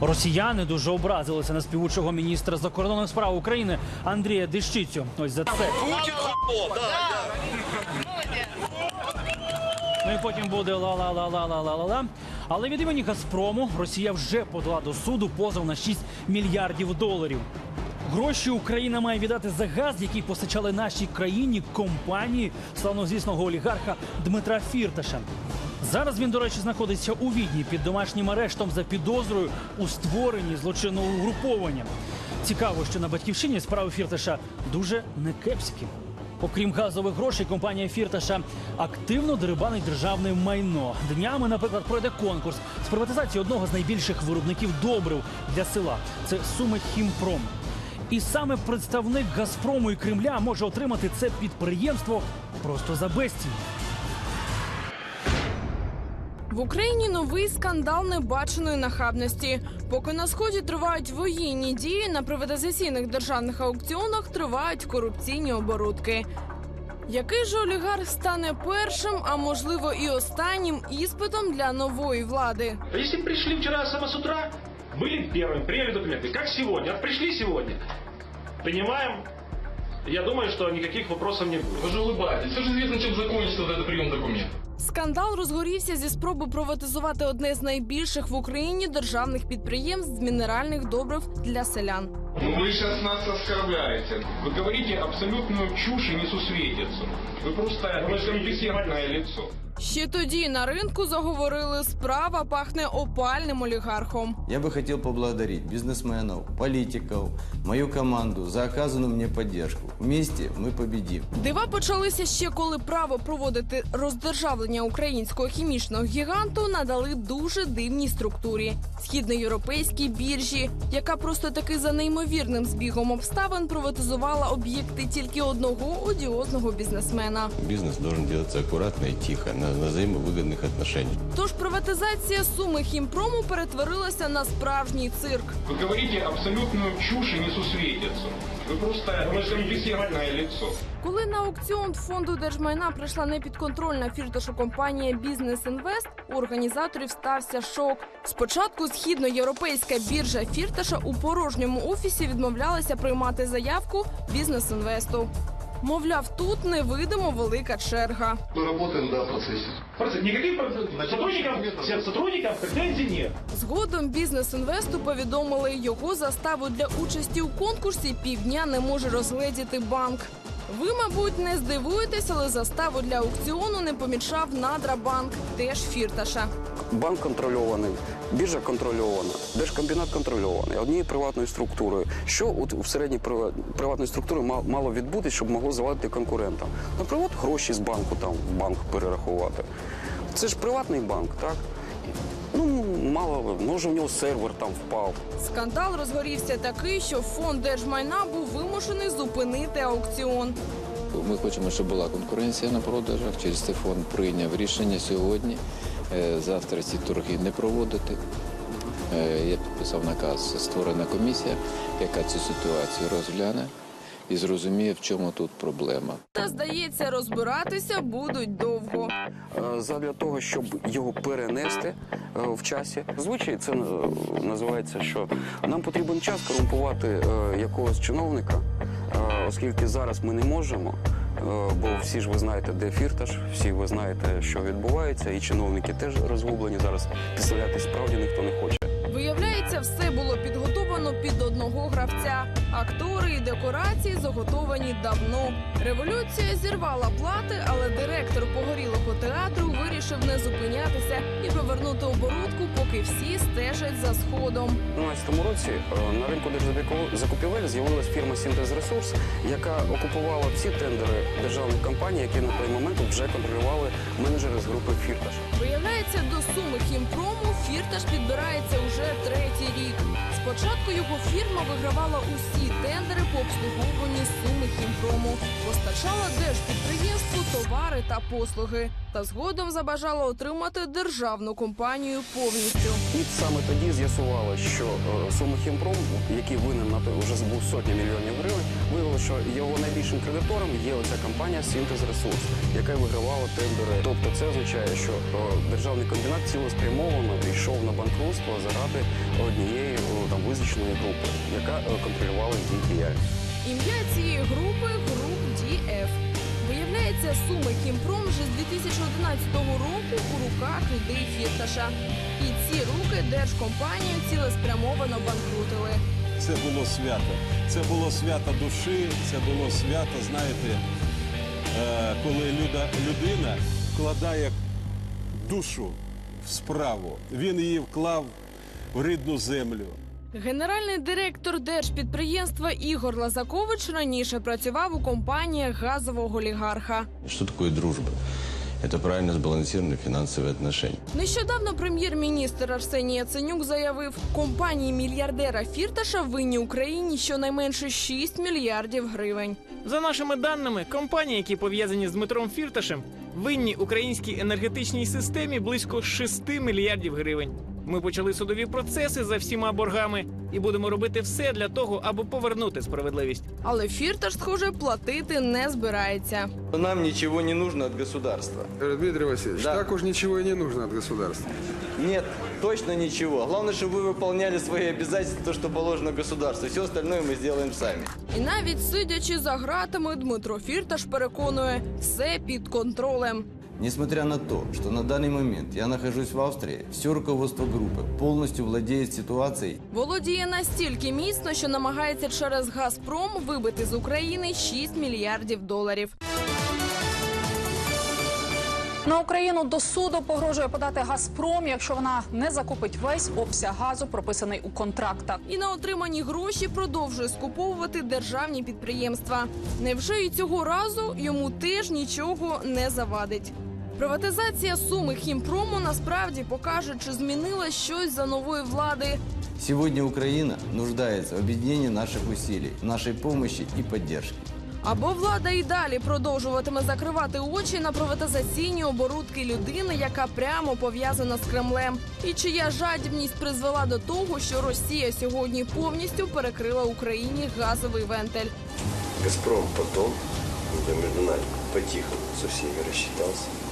Росіяни дуже образилися на співучого міністра закордонних справ України Андрія Дещицю. Ось за це. Ну і потім буде ла-ла-ла-ла-ла-ла-ла. Але від імені Газпрому Росія вже подала до суду позов на 6 мільярдів доларів. Гроші Україна має віддати за газ, який постачали нашій країні компанії славнозвісного олігарха Дмитра Фірташа. Зараз він, до речі, знаходиться у Відні під домашнім арештом за підозрою у створенні злочинного угруповання. Цікаво, що на батьківщині справи Фірташа дуже некепські. Окрім газових грошей, компанія Фірташа активно дерибанить державне майно. Днями, наприклад, пройде конкурс з приватизації одного з найбільших виробників добрив для села. Це Суми Хімпром. І саме представник Газпрому і Кремля може отримати це підприємство просто за безцінь. В Україні новий скандал небаченої нахабності. Поки на сході тривають воєнні дії, на приватизаційних державних аукціонах тривають корупційні оборудки. Який же олігарх стане першим, а можливо і останнім іспитом для нової влади? Если бы пришли вчера сама с утра, были первыми, приняли документы, как сегодня, вот пришли сегодня, принимаем, я думаю, что никаких вопросов не будет. Вы же улыбаетесь. Все же известно, чем закончится вот этот прием документов. Скандал розгорівся зі спроби приватизувати одне з найбільших в Україні державних підприємств з мінеральних добрив для селян. Ну вы сейчас нас оскорбляете. Вы говорите абсолютную чушь и несусветицу. Вы просто некомпетентное лицо. Ще тоді на ринку заговорили, справа пахне опальним олігархом. Я бы хотел поблагодарить бизнесменов, политиков, мою команду за оказанную мне поддержку. Вместе мы победим. Дива почалися ще коли право проводити роздержавлення українського хімічного гіганту надали дуже дивній структурі східноєвропейській біржі, яка просто таки за неймовірним збігом обставин приватизувала об'єкти тільки одного одіозного бізнесмена. Бизнес должен делаться аккуратно и тихо, на, на взаимовыгодных отношениях. Тож приватизація суми хімпрому перетворилася на справжній цирк. Вы говорите абсолютную чушь и несусветицу. Вы просто некомпетентное лицо. Коли на аукціон фонду держмайна прийшла непідконтрольна фірташу компанія Бізнес Інвест, у організаторів стався шок. Спочатку східноєвропейська біржа фірташа у порожньому офісі відмовлялася приймати заявку Бізнес Інвесту. Мовляв, тут невидимо велика черга. Мы работаем, да, в процессе. Просто никаких сотрудникам претензий нет. Згодом бізнес інвесту повідомили, його заставу для участі у конкурсі півдня не може розгледіти банк. Ви, мабуть, не здивуєтесь, але заставу для аукціону не помічав Надрабанк, теж фірташа. Банк контрольований, біржа контрольована, держкомбінат контрольований однією приватною структурою. Що от в середній приватної структури мало відбутись, щоб могло завадити конкурентам? Наприклад, гроші з банку там в банк перерахувати. Це ж приватний банк, так? Ну, мало, може, в нього сервер там впав. Скандал розгорівся такий, що фонд держмайна був вимушений зупинити аукціон. Ми хочемо, щоб була конкуренція на продажах. Через це фонд прийняв рішення сьогодні. е, Завтра ці торги не проводити. Е, Я підписав наказ. Створена комісія, яка цю ситуацію розгляне і зрозуміє, в чому тут проблема. Та здається, розбиратися будуть довго. Е, Задля того, щоб його перенести е, в часі. Звичай це е, називається, що нам потрібен час корумпувати якогось чиновника, оскільки зараз ми не можемо. Бо всі ж ви знаєте, де фірташ, всі ви знаєте, що відбувається, і чиновники теж розгублені. Зараз підставляти справді ніхто не хоче. Виявляється, все було підготовано під одного гравця. Актори і декорації заготовані давно. Революція зірвала плати, але директор погорілого театру вирішив не зупинятися і повернути оборудку, поки всі стежать за сходом. У 2012 році е, на ринку держзакупівель з'явилась фірма Сінтез Ресурс, яка окупувала всі тендери державних компаній, які на той момент вже контролювали менеджери з групи Фірташ. Виявляється, до суми хімпрому фірташ підбирається уже третій рік. Спочатку його фірма вигравала усі тендери по обслуговуванні суми хімпрому, постачала держпідприємству товари та послуги, та згодом забажала отримати державну компанію повністю. І саме тоді з'ясувало, що е, сума Хімпром, який винен на той вже був сотні мільйонів гривень, виявилося, що його найбільшим кредитором є оця компанія Сінтез Ресурс, яка вигравала тендери. Тобто це означає, що е, державне даний комбінат цілеспрямовано йшов на банкрутство заради однієї там визначеної групи, яка е, контролювала її діяльність. Ім'я цієї групи груп DF. Виявляється, суми Хімпром вже з 2011 року у руках людей Фірташа. І ці руки держкомпанію цілеспрямовано банкрутили. Це було свято. Це було свято душі, це було свято, знаєте, е, коли людина вкладає душу в справу. Він її вклав в рідну землю. Генеральний директор держпідприємства Ігор Лазакович раніше працював у компаніях газового олігарха. Что такое дружба? Это правильно сбалансированные финансовые отношения. Нещодавно прем'єр-міністр Арсеній Яценюк заявив, компанії мільярдера Фірташа винні Україні щонайменше 6 мільярдів гривень. За нашими даними, компанії, які пов'язані з Дмитром Фірташем, винні українській енергетичній системі близько 6 мільярдів гривень. Ми почали судові процеси за всіма боргами і будемо робити все для того, аби повернути справедливість. Але Фірташ, схоже, платити не збирається. Нам ничего не нужно от государства. Дмитрий Васильевич, Да. так уж ничего и не нужно от государства. Нет, точно ничего. Главное, чтобы вы выполняли свои обязательства, то, что положено государству. Все остальное мы сделаем сами. І навіть сидячи за гратами, Дмитро Фірташ переконує, все під контролем. Несмотря на то, что на данный момент я нахожусь в Австрии, все руководство группы полностью владеет ситуацией. Володіє настільки міцно, що намагається через Газпром вибити з України 6 мільярдів доларів. На Україну до суду погрожує подати Газпром, якщо вона не закупить весь обсяг газу, прописаний у контрактах. І на отримані гроші продовжує скуповувати державні підприємства. Невже і цього разу йому теж нічого не завадить? Приватизація суми хімпрому насправді покаже, чи змінила щось за нової влади. Сегодня Украина нуждается в объединении наших усилий, нашей помощи и поддержки. Або влада і далі продовжуватиме закривати очі на приватизаційні оборудки людини, яка прямо пов'язана з Кремлем, і чия жадібність призвела до того, що Росія сьогодні повністю перекрила Україні газовий вентиль. «Газпром» потом, между нами, по-тихому со всеми рассчитался.